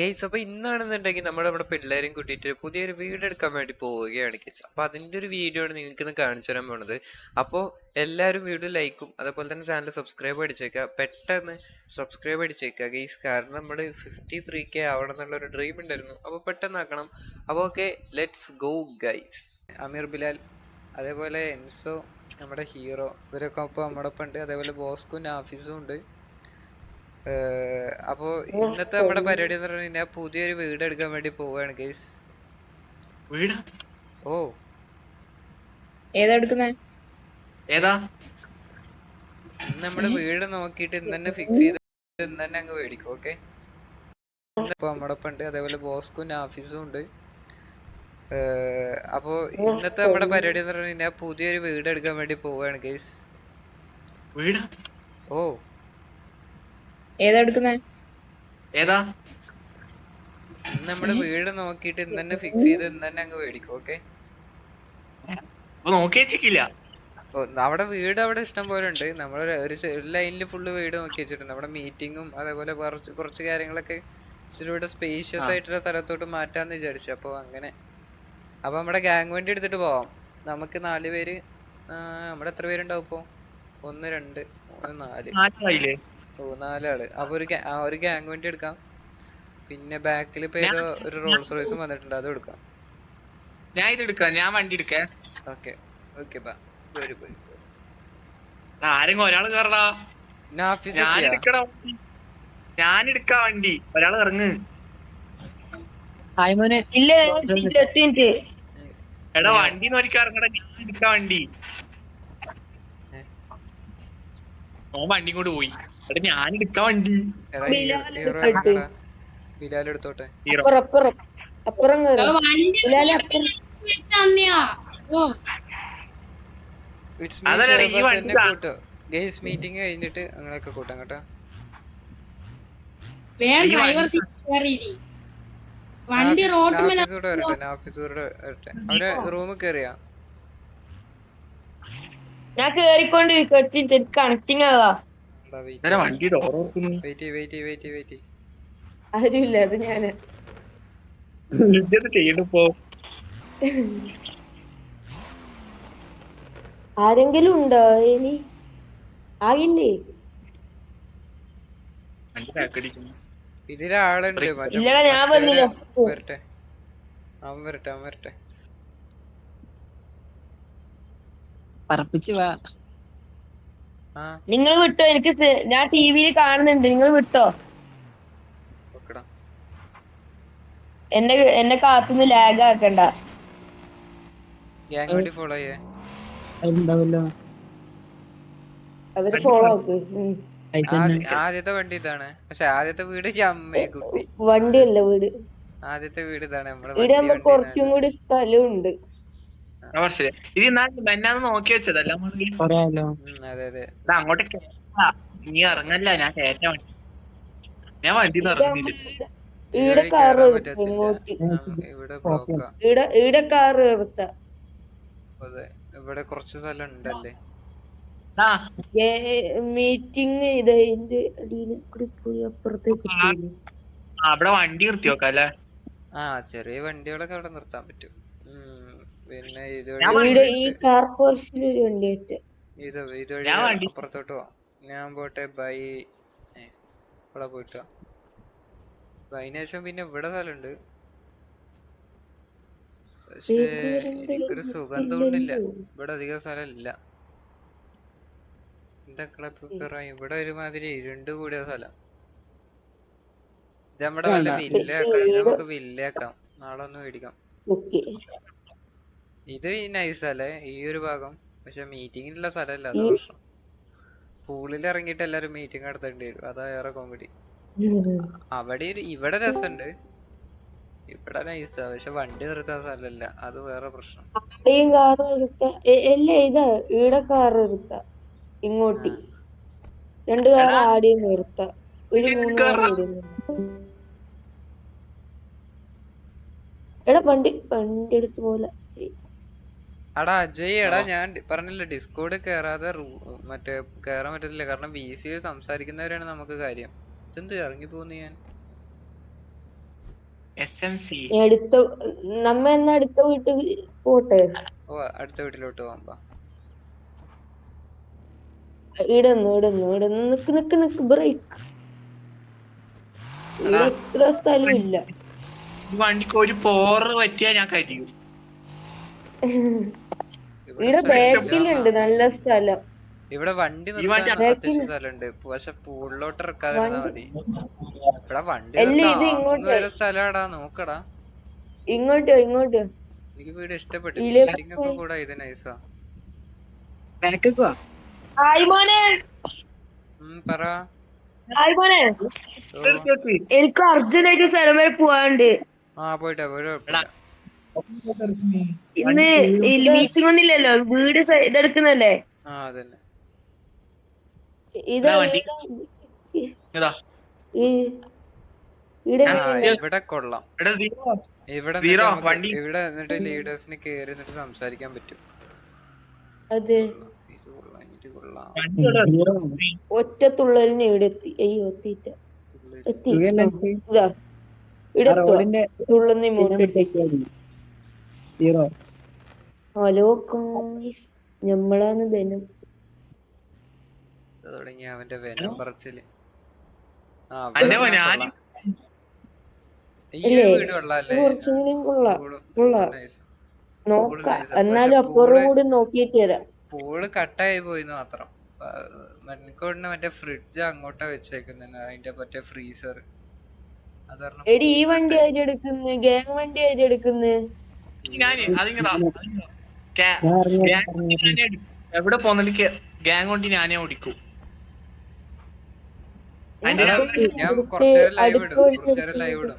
Guys അപ്പൊ ഇന്നാണെന്നുണ്ടെങ്കിൽ നമ്മുടെ പിള്ളേരെയും പിള്ളേരും കൂട്ടിയിട്ട് പുതിയൊരു വീട് എടുക്കാൻ വേണ്ടി പോവുകയാണ് ഗെയ്സ്. അപ്പൊ അതിന്റെ ഒരു വീഡിയോ ആണ് നിങ്ങൾക്ക് ഇന്ന് കാണിച്ചു തരാൻ പോണത്. അപ്പോൾ എല്ലാവരും വീഡിയോ ലൈക്കും അതേപോലെ തന്നെ ചാനൽ സബ്സ്ക്രൈബ് അടിച്ചേക്കുക. പെട്ടെന്ന് സബ്സ്ക്രൈബ് അടിച്ചേക്കുക ഗെയ്സ്. കാരണം നമ്മൾ ഫിഫ്റ്റി ത്രീ കെ ആവണം എന്നുള്ള ഒരു ഡ്രീം ഉണ്ടായിരുന്നു. അപ്പോൾ പെട്ടെന്ന് ആക്കണം. അപ്പോൾ okay let's go guys Amir Bilal അതേപോലെ എൻസോ നമ്മുടെ ഹീറോ ഇവരൊക്കെ അപ്പോൾ നമ്മുടെ ഒപ്പം ഉണ്ട് അതേപോലെ ബോസ്കുൻ നാഫീസും ഉണ്ട്. അപ്പോ ഇന്നത്തെ നമ്മുടെ പരിപാടി എന്ന് പറഞ്ഞു കഴിഞ്ഞാൽ പുതിയൊരു വീട് എടുക്കാൻ വേണ്ടി പോവാണ് ഗൈസ്. വീടാ? ഓ. ഏതാ എടുക്കുന്നേ ഏതാ? ഇന്ന് നമ്മുടെ വീട് നോക്കിയിട്ട് ഇന്ന് തന്നെ ഫിക്സ് ചെയ്ത് ഇന്ന് തന്നെ അങ്ങ് മേടിക്കും ഓക്കെ ഇപ്പൊ നമ്മുടെ ഒപ്പം ഉണ്ട് അതേപോലെ ബോസ്കും ആഫീസും ഉണ്ട്. ഏഹ് അപ്പോ ഇന്നത്തെ നമ്മുടെ പരിപാടി എന്ന് പറഞ്ഞു കഴിഞ്ഞാൽ പുതിയൊരു വീട് എടുക്കാൻ വേണ്ടി പോവാണ് ഗൈസ്. വീടാ? ഓ. ഏതാ എടുക്കുന്നേ? ഏതാ? ഇന്ന് നമ്മുടെ വീട് നോക്കിയിട്ട് ഇന്ന് തന്നെ ഫിക്സ് ചെയ്ത് ഇന്ന് തന്നെ അങ്ങ് മേടിക്കും ഓക്കെ അപ്പൊ നോക്കി വെച്ചിട്ടില്ല. ഓ അവിടെ വീട് അവിടെ ഇഷ്ടം പോലെ ഉണ്ട്. നമ്മൾ ഒരു ലൈനിൽ ഫുള്ള് വീട് നോക്കി വെച്ചിട്ടുണ്ട്. നമ്മുടെ മീറ്റിങ്ങും അതേപോലെ കുറച്ച് കുറച്ച് കാര്യങ്ങളൊക്കെ ഇച്ചിരി കൂടെ സ്പേഷ്യസ് ആയിട്ടുള്ള സ്ഥലത്തോട്ട് മാറ്റാന്ന് വിചാരിച്ചു. അപ്പോൾ അങ്ങനെ. അപ്പൊ നമ്മുടെ ഗാങ് വണ്ടി എടുത്തിട്ട് പോവാം. നമുക്ക് നാല് പേര് നമ്മുടെ എത്ര പേരുണ്ടാവും ഇപ്പോ? ഒന്ന് രണ്ട് മൂന്ന് നാല്. ഓ നാലാൾ അപ്പൊ ഒരു ആ, ഒരു ഗ്യാങ് വണ്ടി എടുക്കാം. പിന്നെ ബാക്കിൽ ഇപ്പൊ ഏതോ ഒരു റോൾസ് റോയ്സും വന്നിട്ടുണ്ട്. അത് എടുക്കാം. ഞാൻ ഇത് എടുക്കാം. ഞാൻ വണ്ടി എടുക്കാം. ഓക്കെ. ഓക്കെ ബാ. പോര് പോയി. ആരെങ്കിലും ഒരാൾ കയറടാ നാഫിസ് ഞാൻ എടുക്കടാ ഞാൻ എടുക്കാ വണ്ടി. ഒരാൾ ഇറങ്ങ്. ഇല്ല എടാ വണ്ടി നോക്കി ഇറങ്ങടാ ഞാൻ എടുക്കാ വണ്ടി? ഓൻ വണ്ടി കൊണ്ട് പോയി. എടാ ഞാൻ എടുക്കാ വണ്ടി. ബിലാൽ എടുത്തോട്ടെ. അപ്പുറം ഗെയിംസ് മീറ്റിംഗ് കഴിഞ്ഞിട്ട് അങ്ങനെയൊക്കെ കൂട്ടാം കേട്ടോ. വണ്ടി- റോഡ് വരട്ടെ വരട്ടെ അവരെ റൂമിൽ ഞാൻ കേറിക്കൊണ്ടിരിക്കും കണക്റ്റിംഗ് ആവാ വണ്ടി door wait wait wait wait ആരുമില്ല അത് ഞാൻ. ഇത് ചെയ്യണിപ്പോ ആരെങ്കിലും ഉണ്ടോ ഇനി? ആകില്ലേ? ഇതിലാളുണ്ട് ഞാൻ വന്നില്ല. വരട്ടെ. അവൻ വരട്ടെ അവൻ വരട്ടെ. പറപ്പിച്ചു വാ. നിങ്ങൾ വിട്ടോ എനിക്ക് ഞാൻ ടി വിയിൽ കാണുന്നുണ്ട്. നിങ്ങൾ വിട്ടോ? എന്നെ എന്നെ കാത്തുനിന്ന് ലാഗ് ആക്കണ്ട. ഫോളോ ചെയ്യേ. ആദ്യത്തെ വണ്ടി ഇതാണ്. പക്ഷെ ആദ്യത്തെ വീട് അമ്മേ കുട്ടി. വണ്ടിയല്ല വീട്. ആദ്യത്തെ വീട് ഇതാണ് നമ്മളെ ആകുമ്പോ കുറച്ചും കൂടി സ്ഥലമുണ്ട് ഇത് എന്നാ എന്നാന്ന് നോക്കി വെച്ചതല്ല പറയാലോ. അതെ അതെ. അങ്ങോട്ട് കേറാ. നീ ഇറങ്ങല്ല ഞാൻ കയറ്റ വണ്ടി. ഞാൻ വണ്ടി ഇതുവഴി കാറ് ഇവിടെ കാറ് ഇവിടെ കുറച്ച് സ്ഥലം ഉണ്ടല്ലേ മീറ്റിംഗ് ഇത് അതിന്റെ അടിയിൽ കൂടി പോയി അപ്പുറത്തേക്ക് ആ, അവിടെ വണ്ടി നിർത്തി നോക്കാം അല്ലേ ആ ചെറിയ വണ്ടികളൊക്കെ അവിടെ നിർത്താൻ പറ്റും. പിന്നെ ഇതുവഴി ഈ കാർ പോർഷൻ ഒരു വണ്ടി ആയിട്ട് ഇത് ഇതുവഴി ഞാൻ വണ്ടി- അപ്പുറത്തോട്ട് പോവാം. ഞാൻ പോട്ടെ ബൈ. ഇവിടെ പോയിട്ട്. ബൈന് പിന്നെ ഇവിടെ സ്ഥലമുണ്ട്. പക്ഷേ എനിക്കൊരു സുഖം തോന്നുന്നില്ല ഇവിടെ അധികം സ്ഥലമില്ല. എന്തൊക്കെ ഇവിടെ ഒരുമാതിരി ഇരുണ്ട് കൂടിയ സ്ഥലം. ഇത് നമ്മുടെ വല്ല. വില്ലയാക്കാം. ഇത് നമുക്ക് വില്ലയാക്കാം. നാളെ ഒന്ന് മേടിക്കാം. ഓക്കെ. ഇത് ഈ നൈസ് അല്ലേ? ഈ ഒരു ഭാഗം. പക്ഷെ മീറ്റിംഗിനുള്ള സ്ഥലമല്ല. അത് പ്രശ്നം. പൂളിൽ ഇറങ്ങിയിട്ട് എല്ലാരും മീറ്റിംഗ് നടത്തേണ്ടി വരും. അതാ ഏറെ കോമഡി അവിടെ ഇവിടെ രസമുണ്ട്. ഇവിടെ നൈസാ പക്ഷെ വണ്ടി നിർത്താൻ സ്ഥലമില്ല. അത് വേറെ പ്രശ്നം. ആടെയും കാർ ഇങ്ങോട്ട്. രണ്ട്. ആടെയും നിർത്ത. ഒരു മൂന്ന്. എടാ വണ്ടി വണ്ടി എടുത്ത് പോലെ. അടാ അജയ് എടാ ഞാൻ പറഞ്ഞില്ല ഡിസ്കോഡ് കേറാതെ റൂ- മറ്റേ കേറാൻ പറ്റത്തില്ല. കാരണം ബി സി സംസാരിക്കുന്നവരാണ് നമുക്ക് കാര്യം. ഇതെന്ത് ഇറങ്ങി പോകുന്നു ഞാൻ അടുത്ത നമ്മ എന്നാ അടുത്ത വീട്ടിൽ പോട്ടെ? ഓ അടുത്ത വീട്ടിലോട്ട് പോകാം ഇടന്നു ഇടന്നു ഇടന്നു. നിക്ക് നിക്ക് നിക്ക് ബ്രേക്ക് ഇവിടെ ഇത്ര സ്ഥലം ഇല്ല. ഈ വണ്ടിക്ക് ഒരു പോറ് പറ്റിയാ ഞാൻ കരിയും. ഇവിടെ ബാക്കിലുണ്ട് നല്ല സ്ഥലം. ഇവിടെ വണ്ടി നിർത്താൻ സ്ഥലമുണ്ട്. പക്ഷെ പൂളിലോട്ട് ഇറക്കാതിരുന്നാ മതി. ഇവിടെ വണ്ടി വരെ സ്ഥലമാടാ. നോക്കടാ. ഇങ്ങോട്ടോ ഇങ്ങോട്ടോ എനിക്ക് വീട് ഇഷ്ടപ്പെട്ടു മീറ്റിംഗ് ഒക്കെ കൂടെ ഇത് നൈസാ പറ. എനിക്ക് അർജന്റായിട്ട് സ്ഥലം വരെ പോവാണ്ട് ആ പോയിട്ടാ പോയിട്ട്. ഇന്ന് മീറ്റിംഗ് ഒന്നുമില്ലല്ലോ വീട് ഇതെടുക്കുന്നല്ലേ? ഇവിടെ കൊള്ളാം. എന്നിട്ട് ലീഡേഴ്സിന് കേറി എന്നിട്ട് സംസാരിക്കാൻ പറ്റും. അതെ. ഇത് കൊള്ളാം കൊള്ളാം. വണ്ടി ഇവിടെ ഒറ്റ തുള്ളലിന് ഇവിടെ എത്തി. അയ്യോ എത്തിയിട്ട. എത്തി. ഇവിടെ തുള്ളുന്ന. ഹീറോ? ഹലോ ഗായ്സ് നമ്മളാണ് വെനം തുടങ്ങി അവന്റെ വെനം പറച്ചിൽ. എന്നാലും അപ്പുറം പൂൾ കൂടി നോക്കിയിട്ട് തരാം പൂൾ കട്ടായി പോയി മാത്രം. മണിക്കോടിന് മറ്റേ ഫ്രിഡ്ജ് അങ്ങോട്ടാ വെച്ചേക്കുന്നത് അതിന്റെ മറ്റേ ഫ്രീസർ എടി ഈ വണ്ടി ആര് എടുക്കുന്നു? ഗ്യാങ് വണ്ടി ആയിട്ട് എടുക്കുന്നു? എവിടെ പോന്നിട്ട് ഗാങ് കൊണ്ട് ഞാനേ ഓടിക്കൂ. ഞാൻ കുറച്ചേരം ലൈവ് ഇടും. കുറച്ചേരം ലൈവ് ഇടും.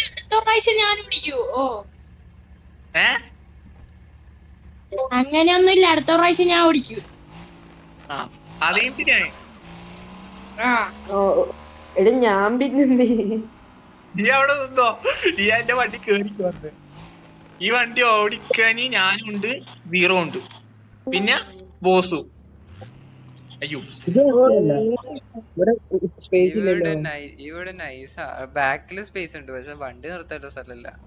അടുത്ത പ്രാവശ്യം ഞാൻ പിടിക്കൂ. ഓ. ഏ? അങ്ങനെയൊന്നുമില്ല. അടുത്ത പ്രാവശ്യം ഞാൻ ഓടിക്കൂ. എടി ഞാൻ പിന്നെന്ത് നീ അവിടെ നിന്നോ? നീ എന്റെ വണ്ടി കേറി വന്ന് ഈ വണ്ടി ഓടിക്കാൻ ഞാനുണ്ട് സീറോ ഉണ്ട്. പിന്നെ ബോസും. അയ്യോ. ഇവിടെ നൈ- ഇവിടെ നൈസാ ബാക്കിൽ സ്പേസ് ഉണ്ട്. പക്ഷെ വണ്ടി നിർത്താനുള്ള സ്ഥലല്ല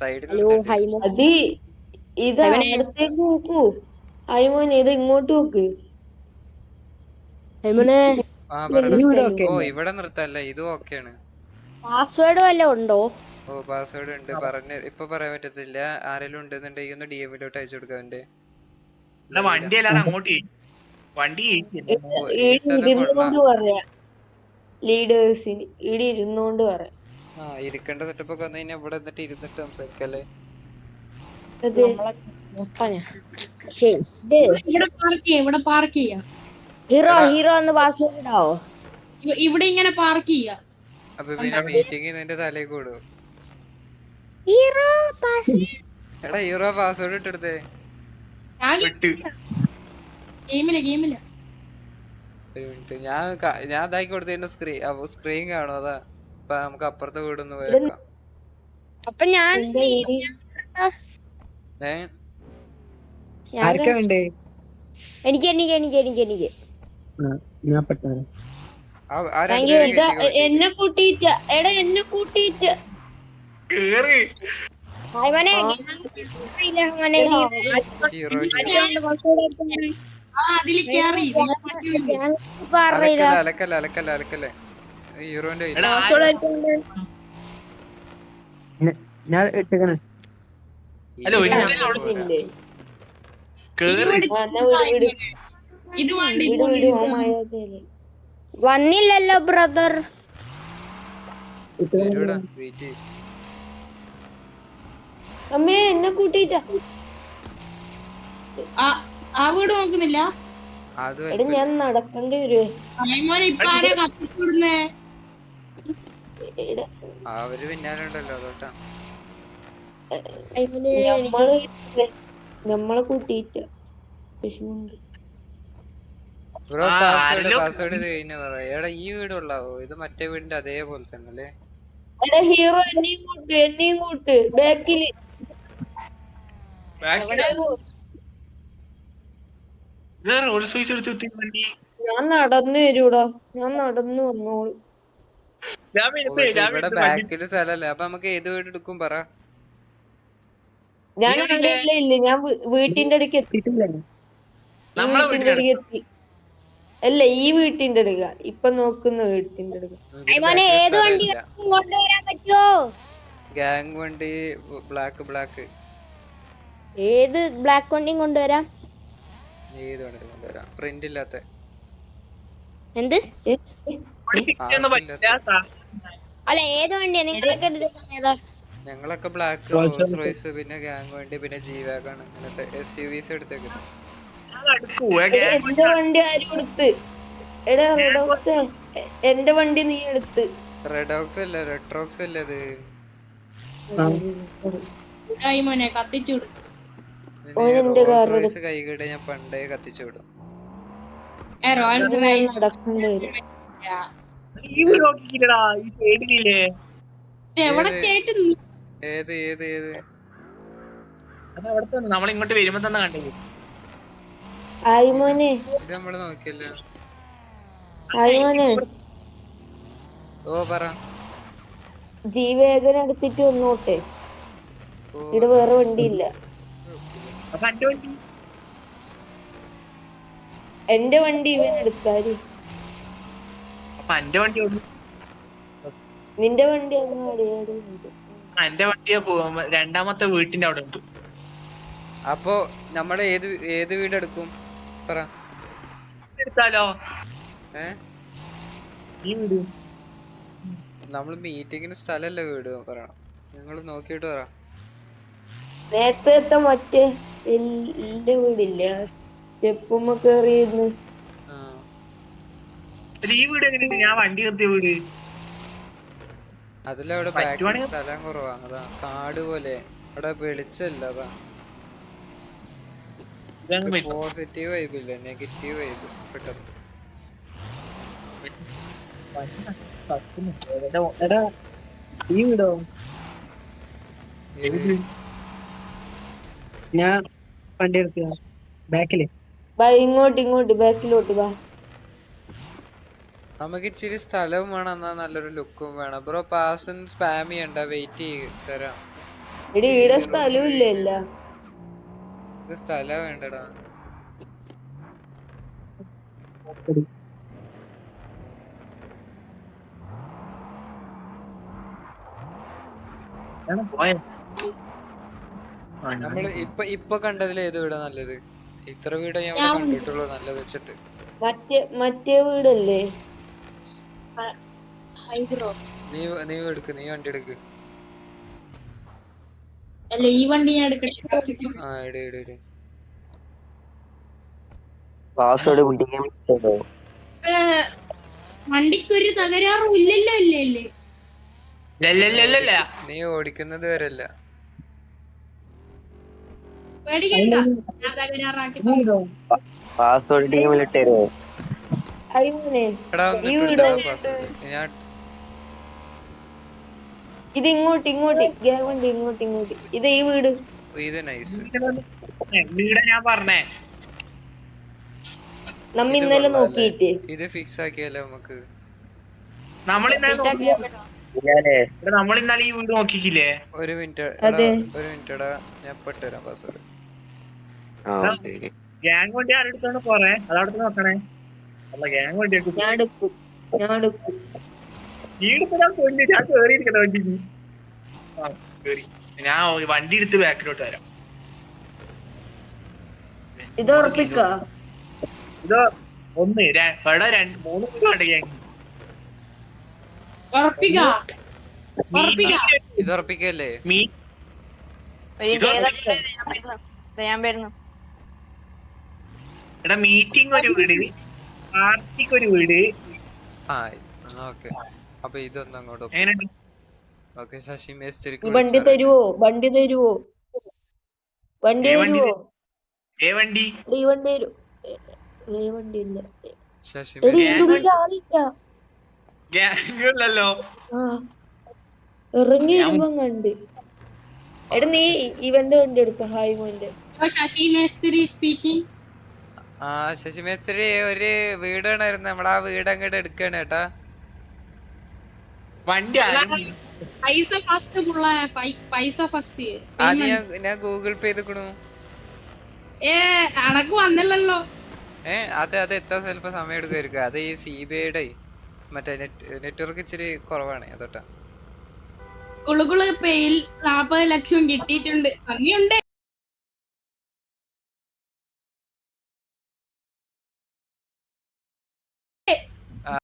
സൈഡിൽ അത് ഇത് അവിടത്തേക്ക് നോക്കൂ. ഇത് ഇങ്ങോട്ട് നോക്ക്. ആ ഇവിടെ ഓ ഇവിടെ നിർത്തല്ല. ഇതും ഓക്കെയാണ് പാസ്വേഡ് വല്ല ഉണ്ടോ? ഓ പാസ്വേഡ് ഉണ്ട്. പറഞ്ഞ ഇപ്പൊ പറയാൻ പറ്റത്തില്ല. ആരെങ്കിലും ഉണ്ടെന്നുണ്ടെങ്കിൽ ഒന്ന് ഡി എമ്മിലോട്ട് അയച്ചു കൊടുക്കാം എന്റെ വണ്ടി അല്ലാതെ അങ്ങോട്ട്. വണ്ടി ലീഡേഴ്സിന് ഇവിടെ ഇരുന്നോണ്ട് പറയാം. ആ ഇരിക്കേണ്ട സെറ്റപ്പ് ഒക്കെ വന്നു കഴിഞ്ഞാൽ ഇവിടെ എന്നിട്ട് ഇരുന്നിട്ട് സംസാരിക്കല്ലേ? ഹീറോ ഹീറോ എന്ന് പാസ്വേഡ് ഇടാവോ ഇവിടെ ഇങ്ങനെ പാർക്ക് ചെയ്യാം. അപ്പൊ പിന്നെ മീറ്റിംഗ് നിന്റെ തലേ കൂടും എടാ ഹീറോ പാസ്വേഡ് ഇട്ടെടുത്തേ. ഒരു മിനിറ്റ് ഞാൻ ഞാൻ ഇതാക്കി കൊടുത്തതിന്റെ സ്ക്രീൻ സ്ക്രീൻ കാണും അതാ. ഇപ്പൊ നമുക്ക് അപ്പുറത്തെ വീടൊന്ന് പോയേക്കാം. അപ്പൊ ഞാൻ- എനിക്ക് എനിക്ക് എനിക്ക് എനിക്ക് എനിക്ക്. ഞാൻ പെട്ടെന്ന് എന്നെ കൂട്ടിയിട്ട എടാ എന്നെ കൂട്ടിയിട്ട. കേറ്. അലക്കല്ല അലക്കല്ല അലക്കല്ല ഹീറോന്റെ എടാ ഞാൻ ഇട്ടേക്കണേ. ഇത് വേണ്ട വന്നില്ലല്ലോ ബ്രദർ. അമ്മേ എന്നെ കൂട്ടിയിട്ട. ആ ആ വീട് നോക്കുന്നില്ല? ഞാൻ നടക്കേണ്ടി വരുവേ. അയ്മോനെ ഇപ്പൊ ആരാ കത്തിച്ചുവിടുന്നേ എടാ, അവർ പിന്നാലെ ഉണ്ടല്ലോ അതോട്ടാ. നമ്മളെ കൂട്ടിട്ട് വിഷമുണ്ട് ബ്രോ പാസ്വേഡ് പാസ്വേഡ് ഇത് കഴിഞ്ഞ പറ. എടാ ഈ വീട് ഉള്ളാവോ ഇത് മറ്റേ വീടിന്റെ അതേപോലെ തന്നെ അല്ലേ എടാ ഹീറോ എന്നീ കൂട്ട് എന്നീ കൂട്ട്. ബാക്കിൽ ഞാൻ നടന്നു വരൂടാ. ഞാൻ നടന്നു വന്നോളൂ ഇവിടെ സ്ഥലല്ലേ അപ്പൊ നമുക്ക് ഏത് വീട് എടുക്കും പറ. ഞാൻ ഇല്ല ഇല്ല. ഞാൻ വീട്ടിന്റെ അടുക്ക് നമ്മളെ വീട്ടിന്റെ അടുക്ക് എത്തി. അല്ല ഈ വീട്ടിന്റെ അടുക്ക. ഇപ്പൊ നോക്കുന്ന വീട്ടിന്റെ അടുക്ക. അയ്മോനെ ഏത് വണ്ടി കൊണ്ടുവരാൻ പറ്റുമോ ഗാങ് വണ്ടി ബ്ലാക്ക് ബ്ലാക്ക് ഏത് ബ്ലാക്ക് വണ്ടിയും കൊണ്ടുവരാം? ഏത് വണ്ടി കൊണ്ടുവരാം. പ്രിന്റ് ഇല്ലാത്ത. എന്ത്? അല്ല ഏത് വണ്ടിയാ? നിങ്ങളൊക്കെ ഏതാ? ഞങ്ങളൊക്കെ ബ്ലാക്ക് റോൾസ്. റോയ്സ് പിന്നെ ഗാങ് വണ്ടി പിന്നെ ജി വാഗൺ അങ്ങനത്തെ എസ് യു വിസ് എടുത്തേക്കുന്നത്. എന്റെ വണ്ടി ആരും എടുത്ത് എടാ റെഡോക്സ് എന്റെ വണ്ടി നീ എടുത്ത്. റെഡോക്സ് അല്ല? റെട്രോക്സ് അല്ലേ അത്? മോനെ കത്തിച്ചു കൈകിടെ ഞാൻ പണ്ടേ കത്തിച്ചു വിടും. ഏത്? ഏത് ഏത് ഏത്? അത് അവിടെ നമ്മൾ ഇങ്ങോട്ട് വരുമ്പോ തന്നെ കണ്ടത് ആയി മോനെ. നമ്മൾ നോക്കിയല്ലോ? ആയി മോനെ. ഓ പറ. ജീവേഗൻ എടുത്തിട്ട് ഒന്നോട്ടെ ഇവിടെ വേറെ വണ്ടിയില്ല. എന്റെ വണ്ടി ഇവൻ എടുക്കാര് നിന്റെ വണ്ടി എന്റെ വണ്ടിയാ രണ്ടാമത്തെ വീട്ടിന്റെ അവിടെ ഉണ്ട്. അപ്പൊ നമ്മൾ ഏത് ഏത് വീട് എടുക്കും പറ എടുത്താലോ? നമ്മൾ മീറ്റിങ്ങിന് സ്ഥലല്ലേ വീട് പറയണം. നിങ്ങൾ നോക്കിയിട്ട് പറ. നേരത്തെ മറ്റേ വലിയ വീടില്ല? സ്റ്റെപ്പുമ്മ കേറിയിരുന്ന്. ഈ വീട് എങ്ങനെയുണ്ട്? ഞാൻ വണ്ടി നിർത്തിയ വീട്. അതിലവിടെ ബാക്കിൽ സ്ഥലം കുറവാ. അതാ കാട് പോലെ. അവിടെ വെളിച്ചല്ല അതാ. പോസിറ്റീവ് വൈബ് ഇല്ല നെഗറ്റീവ് വൈബ് പെട്ടെന്ന്. ഞാൻ വണ്ടി എടുക്കുക ബാക്കിൽ. ബാ ഇങ്ങോട്ട് ഇങ്ങോട്ട് ബാക്കിലോട്ട് ബാ. നമുക്ക് ഇച്ചിരി സ്ഥലവും വേണം എന്നാ നല്ലൊരു ലുക്കും വേണം. ബ്രോ പാസ് സ്പാം ചെയ്യണ്ട വെയിറ്റ് ചെയ്ത് തരാം. എടി ഈടെ സ്ഥലവും ഇല്ലല്ല നമുക്ക് സ്ഥല വേണ്ടടാ. നമ്മൾ ഇപ്പൊ ഇപ്പൊ കണ്ടതിൽ ഏത് വീടാ നല്ലത്? ഇത്ര വീട് ഞാൻ ഇവിടെ കണ്ടിട്ടുള്ളൂ നല്ലത് വെച്ചിട്ട്. മറ്റേ മറ്റേ വീടല്ലേ? നീ നീ എടുക്ക് നീ വണ്ടി എടുക്ക്. അല്ല ഈ വണ്ടി ഞാൻ എടുക്കട്ടെ? ആ ഇട് ഇട് ഇട്. പാസ്വേഡ് വണ്ടിക്കൊരു തകരാറും ഇല്ലല്ലോ ഇല്ലേ ഇല്ലേ? നീ ഓടിക്കുന്നത് വരല്ല. പേടിക്കണ്ട. ഞാൻ തകരാറാക്കി പാസ്വേഡ് പാസ് ഞാൻ ഇത് ഇങ്ങോട്ട് ഇങ്ങോട്ട് ഗവണ്ടി ഇങ്ങോട്ട് ഇങ്ങോട്ട്. ഇത് ഈ വീട്. ഇത് നൈസ് വീട് ഞാൻ പറഞ്ഞേ. നമ്മ ഇന്നലെ നോക്കിയിട്ട്. ഇത് ഫിക്സ് ആക്കിയാലോ നമുക്ക്? നമ്മൾ ഇന്നലെ നമ്മൾ ഇന്നലെ ഈ വീട് നോക്കിക്കില്ലേ ഒരു മിനിറ്റ് അതെ. ഒരു മിനിറ്റ് ഞാൻ ഞാൻ പെട്ടുതരാം പാസ്വേഡ് ആ ഗാങ് ഗ്യാങ് വണ്ടി ആരെടുത്താണ് പോറേ അതവിടെ നോക്കണേ. അല്ല ഗ്യാങ് വണ്ടി എടുക്കും ഞാൻ എടുക്കും. ഞാൻ എടുക്കും. ഞാൻ കൊല്ലി ഞാൻ കേറിയിരിക്കണ വണ്ടി കേറി. ഞാൻ ഒരു വണ്ടി എടുത്ത് ബാക്കിലോട്ട് വരാം. ഇത് ഉറപ്പിക്ക? ഇത് ഒന്ന്. ഇവിടെ രണ്ട് മൂന്ന് ഗ്യാങ് ഇത് ഉറപ്പിക്കല്ലേ? വരുന്നു. ഇവിടെ മീറ്റിംഗ് ഒരു വീട്. പാർട്ടിക്ക് ഒരു വീട്. ആ ഓക്കെ. അപ്പൊ ഇതൊന്നും അങ്ങോട്ട് ഓക്കെ ശശി മേസ്തിരി വണ്ടി? തരുവോ? വണ്ടി തരുവോ? വണ്ടി തരുവോ? ഏ വണ്ടി? വണ്ടി തരൂ. ഏ, വണ്ടി ഇല്ല. ശശി എടി മേസ്തിരി- ഇതിന്റെ ആളില്ല. ഗ്യാങ് അല്ലല്ലോ ഇറങ്ങി വരുമ്പം കണ്ട്. എടാ നീ ഇവന്റെ വണ്ടി എടുക്ക ഹായ് മോന്റെ ശശി മേസ്ത്രി സ്പീക്കിംഗ് ആ ശശി മേസ്തിരി ഒരു വീട് വേണമായിരുന്നു നമ്മൾ ആ വീട് അങ്ങോട്ട് എടുക്കണേട്ടാ ഏട്ടാ വണ്ടി പൈസ ഫസ്റ്റ് പൈസ ഫസ്റ്റ് ഞാൻ ഗൂഗിൾ പേ ചെയ്തിക്കണു. ഏ അണക്ക് വന്നില്ലല്ലോ. ഏ അത് അത് എത്താൻ ചിലപ്പോ സമയം എടുക്കുമായിരിക്കും അത് ഈ സി ബി ഐയുടെ മറ്റേ നെറ്റ്വർക്ക് ഇച്ചിരി കുറവാണ് അതോട്ടാ. കുളുകുളു പേയിൽ നാപ്പത് ലക്ഷം കിട്ടിയിട്ടുണ്ട്. നന്ദിയുണ്ട്